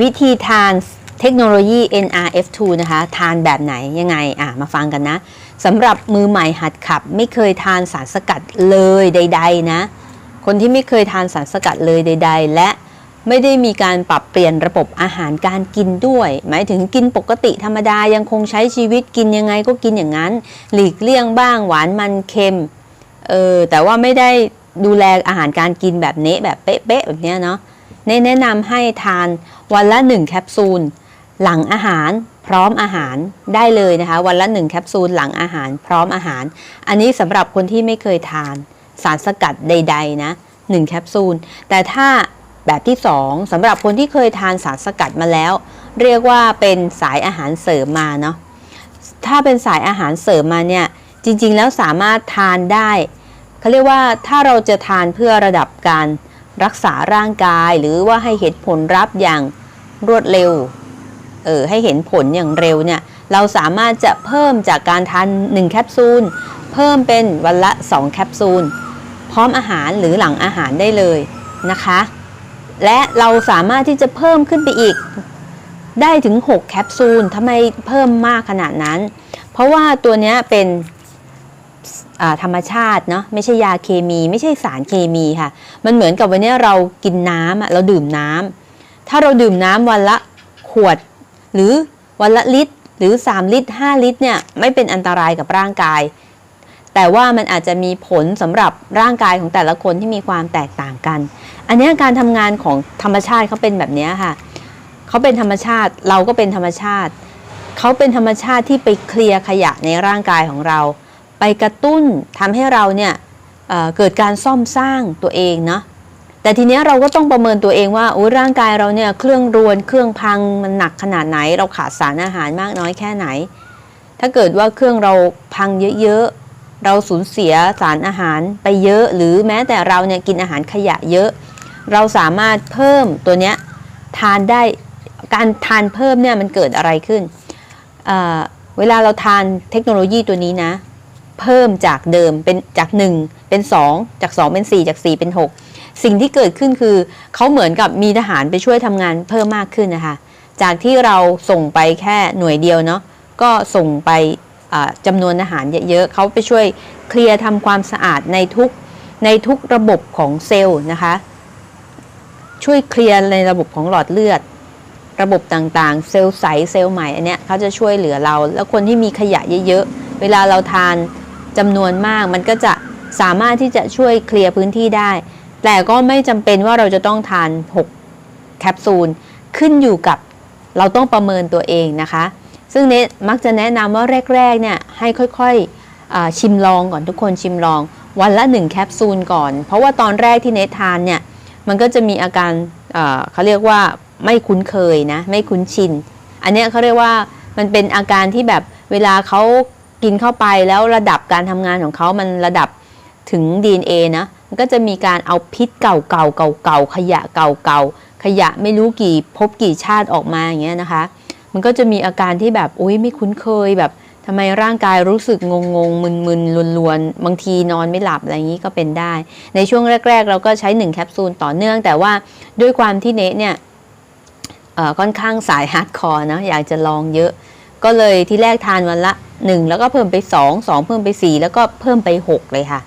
วิธีทานเทคโนโลยี NRF2 นะคะ ทานแบบไหนยังไงอะมาฟังกันนะสำหรับมือใหม่หัดขับ ไม่เคยทานสารสกัดเลยใด ๆ นะ คนที่ไม่เคยทานสารสกัดเลยใด ๆ และไม่ได้มีการปรับเปลี่ยนระบบอาหารการกินด้วย หมายถึงกินปกติธรรมดายังคงใช้ชีวิตกินยังไงก็กินอย่างนั้น หลีกเลี่ยงบ้างหวานมันเค็มเออแต่ว่าไม่ได้ดูแลอาหารการกินแบบเนะแบบเป๊ะๆแบบเนี้ยเนาะแนะนำให้ทาน วันละ 1 แคปซูล หลังอาหารพร้อมอาหารได้เลยนะคะ วันละ 1 แคปซูลหลังอาหารพร้อมอาหาร อันนี้สำหรับคนที่ไม่เคยทานสารสกัดใด ๆ นะ 1 แคปซูล แต่ถ้าแบบที่ 2สำหรับคนที่เคยทานสารสกัดมาแล้ว เรียกว่าเป็นสายอาหารเสริมมาเนาะถ้าเป็นสายอาหารเสริมมาเนี่ยจริง ๆ แล้วสามารถทานได้เขาเรียกว่าถ้าเราจะทานเพื่อระดับการรักษาร่างกาย หรือว่าให้เห็นผลลัพธ์อย่าง รวดเร็วเออให้เห็นผลอย่างเร็วเนี่ยเราสามารถจะเพิ่มจากการทาน1แคปซูลเพิ่มเป็นวันละ 2 แคปซูล พร้อมอาหารหรือหลังอาหารได้เลยนะคะ และเราสามารถที่จะเพิ่มขึ้นไปอีก ได้ถึง 6 แคปซูลทำไมเพิ่มมากขนาดนั้น เพราะว่าตัวนี้เป็นธรรมชาติเนาะไม่ใช่ยาเคมี ไม่ใช่สารเคมีค่ะ มันเหมือนกับวันนี้เรากินน้ำเราดื่มน้ำ ถ้าเราดื่มน้ำวันละขวด หรือวันละลิตร หรือ 3 ลิตร 5 ลิตรเนี่ยไม่เป็นอันตรายกับร่างกาย แต่ว่ามันอาจจะมีผลสำหรับร่างกายของแต่ละคนที่มีความแตกต่างกัน อันนี้การทำงานของธรรมชาติเขาเป็นแบบนี้ค่ะเขาเป็นธรรมชาติเราก็เป็นธรรมชาติเขาเป็นธรรมชาติที่ไปเคลียร์ขยะในร่างกายของเรา ไปกระตุ้นทำให้เราเนี่ยเเกิดการซ่อมสร้างตัวเองเนาะ แต่ทีเนี้ยเราก็ต้องประเมินตัวเองว่าโอ้ร่างกายเราเนี่ยเครื่องรวนเครื่องพังมันหนักขนาดไหน เราขาดสารอาหารมากน้อยแค่ไหน ถ้าเกิดว่าเครื่องเราพังเยอะๆเราสูญเสียสารอาหารไปเยอะ หรือแม้แต่เราเนี่ยกินอาหารขยะเยอะ เราสามารถเพิ่มตัวเนี้ยทานได้การทานเพิ่มเนี่ยมันเกิดอะไรขึ้นเเวลาเราทานเทคโนโลยีตัวนี้นะ เพิ่มจากเดิมเป็นจาก 1 เป็น 2 จาก 2 เป็น 4 จาก 4 เป็น 6 สิ่งที่เกิดขึ้นคือเขาเหมือนกับมีทหารไปช่วยทำงานเพิ่มมากขึ้นนะคะจากที่เราส่งไปแค่หน่วยเดียวเนาะก็ส่งไปอ่าจำนวนอาหารเยอะๆเขาไปช่วยเคลียร์ทำความสะอาดในทุกในทุกระบบของเซลล์นะคะช่วยเคลียร์ในระบบของหลอดเลือด ระบบต่างๆ เซลล์ใสเซลล์ใหม่อันเนี้ยเขาจะช่วยเหลือเรา แล้วคนที่มีขยะเยอะๆ เวลาเราทานจำนวนมากมันก็จะสามารถที่จะช่วยเคลียร์พื้นที่ได้ แต่ก็ไม่จำเป็นว่าเราจะต้องทาน 6 แคปซูล ขึ้นอยู่กับเราต้องประเมินตัวเองนะคะ ซึ่งเนมักจะแนะนำว่าแรกๆเนี่ยให้ค่อยๆชิมลองก่อนทุกคนชิมลอง วันละ 1 แคปซูลก่อน เพราะว่าตอนแรกที่เนททานเนี่ยมันก็จะมีอาการเขาเรียกว่าไม่คุ้นเคยนะไม่คุ้นชิน อันนี้เขาเรียกว่ามันเป็นอาการที่แบบเวลาเขากินเข้าไปแล้วระดับการทำงานของเขามันระดับถึง DNA นะ มันก็จะมีการเอาพิษเก่าๆเก่าๆขยะเก่าๆขยะไม่รู้กี่พบกี่ชาติออกมาอย่างเงี้ยนะคะ มันก็จะมีอาการที่แบบโอ้ยไม่คุ้นเคยแบบทำไมร่างกายรู้สึกงงงๆมึนๆลวนๆบางทีนอนไม่หลับอะไรอย่างนี้ก็เป็นได้ ในช่วงแรก ๆ เราก็ใช้ 1 แคปซูลต่อเนื่อง แต่ว่าด้วยความที่เนทเนี่ยค่อนข้างสายฮาร์ดคอร์นะอยากจะลองเยอะ ก็เลยที่แรกทานวันละ 1 แล้วก็เพิ่มไป 2 2 เพิ่มไป 4 แล้วก็เพิ่มไป 6 เลยค่ะ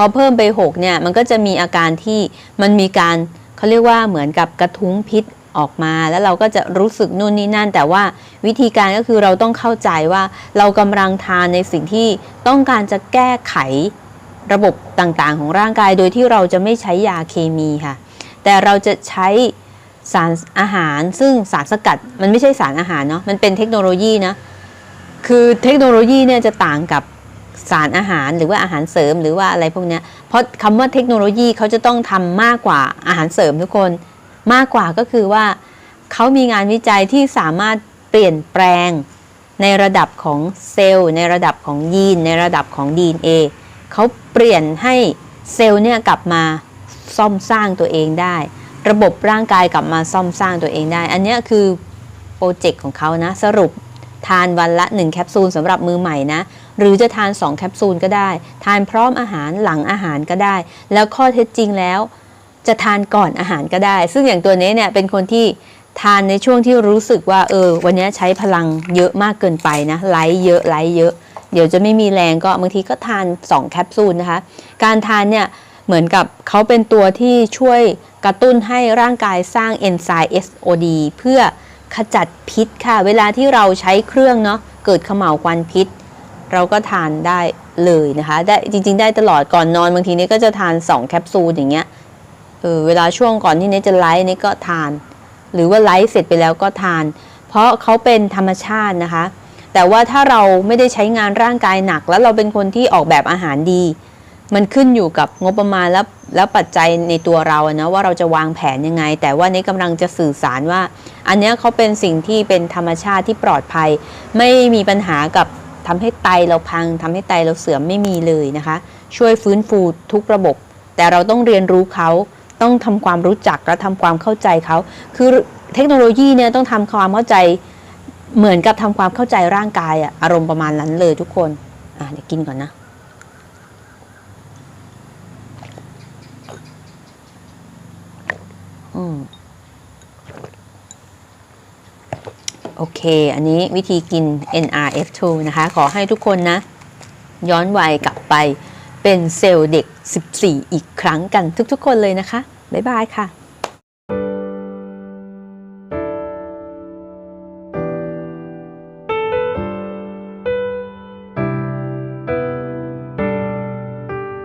พอเพิ่มไป 6 เนี่ย มันก็จะมีอาการที่มันมีการเขาเรียกว่าเหมือนกับกระทุ้งพิษออกมา แล้วเราก็จะรู้สึกนู่นนี่นั่น แต่ว่าวิธีการก็คือเราต้องเข้าใจว่าเรากำลังทานในสิ่งที่ต้องการจะแก้ไขระบบต่างๆ ของร่างกายโดยที่เราจะไม่ใช้ยาเคมีค่ะ แต่เราจะใช้สารอาหาร ซึ่งสารสกัดมันไม่ใช่สารอาหารเนาะมันเป็นเทคโนโลยีนะคือเทคโนโลยีเนี่ยจะต่างกับ สารอาหารหรือว่าอาหารเสริมหรือว่าอะไรพวกนี้เพราะคำว่าเทคโนโลยีเขาจะต้องทำมากกว่าอาหารเสริมทุกคน มากกว่าก็คือว่าเขามีงานวิจัยที่สามารถเปลี่ยนแปลงในระดับของเซลล์ ในระดับของยีน ในระดับของ DNA เขาเปลี่ยนให้เซลล์เนี่ยกลับมาซ่อมสร้างตัวเองได้ ระบบร่างกายกลับมาซ่อมสร้างตัวเองได้ อันนี้คือโปรเจกต์ของเขานะสรุป ทานวันละ 1 แคปซูลสำหรับมือใหม่นะหรือจะทาน 2 แคปซูลก็ได้ ทานพร้อมอาหารหลังอาหารก็ได้ แล้วข้อเท็จจริงแล้ว จะทานก่อนอาหารก็ได้ ซึ่งอย่างตัวนี้เนี่ยเป็นคนที่ทานในช่วงที่รู้สึกว่าเออ วันนี้ใช้พลังเยอะมากเกินไปนะไลท์เยอะไลท์เยอะ เดี๋ยวจะไม่มีแรงก็บางทีก็ทาน 2 แคปซูลนะคะ การทานเนี่ยเหมือนกับเขาเป็นตัวที่ช่วยกระตุ้นให้ร่างกายสร้างเอนไซม์ SOD เพื่อ ขจัดพิษค่ะ เวลาที่เราใช้เครื่องเนาะเกิดขม่าวควันพิษ เราก็ทานได้เลยนะคะได้จริง ๆ ได้ตลอดก่อนนอนบางทีนี่ก็จะทาน 2 แคปซูลอย่างเงี้ยเออเวลาช่วงก่อนที่เนยจะไลฟ์นี่ก็ทาน หรือว่าไลฟ์เสร็จไปแล้วก็ทาน เพราะเขาเป็นธรรมชาตินะคะ แต่ว่าถ้าเราไม่ได้ใช้งานร่างกายหนัก แล้วเราเป็นคนที่ออกแบบอาหารดี มันขึ้นอยู่กับงบประมาณแล้วแล้วปัจจัยในตัวเรานะว่าเราจะวางแผนยังไง แต่ว่านี้กำลังจะสื่อสารว่า อันนี้เขาเป็นสิ่งที่เป็นธรรมชาติที่ปลอดภัย ไม่มีปัญหากับทำให้ไตเราพังทำให้ไตเราเสื่อมไม่มีเลยนะคะ ช่วยฟื้นฟูทุกระบบ แต่เราต้องเรียนรู้เขาต้องทำความรู้จักและทำความเข้าใจเขา คือเทคโนโลยีเนี่ยต้องทำความเข้าใจเหมือนกับทำความเข้าใจร่างกายอะอารมณ์ประมาณนั้นเลยทุกคนอะเดี๋ยวกินก่อนนะ โอเค อันนี้วิธีกิน NRF2 นะคะ ขอให้ทุกคนนะ ย้อนวัยกลับไปเป็นเซลล์เด็ก 14 อีกครั้งกันทุกๆ คนเลยนะคะ บ๊ายบายค่ะ